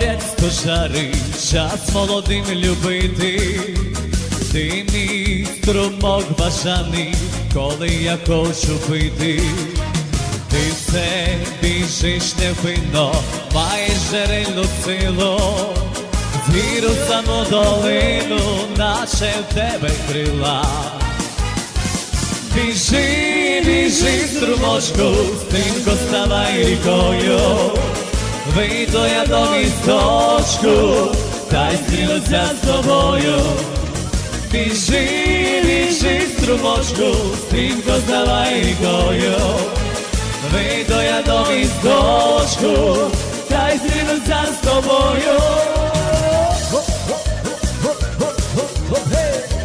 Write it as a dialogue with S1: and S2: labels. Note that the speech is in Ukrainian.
S1: легко жарить, час молодим любити. Ти мій струмок бажаний, коли я хочу пити. Ти все біжиш невинно, маєш джерельну силу, Віру саму долину, наче в тебе крила. Біжи, біжи, струмочку, стрімко ставай рікою, вийду я до місточку, та й стрілюся з тобою. Біжи, біжи, струмочку, стрімко за лайкою. вийду я до місточку,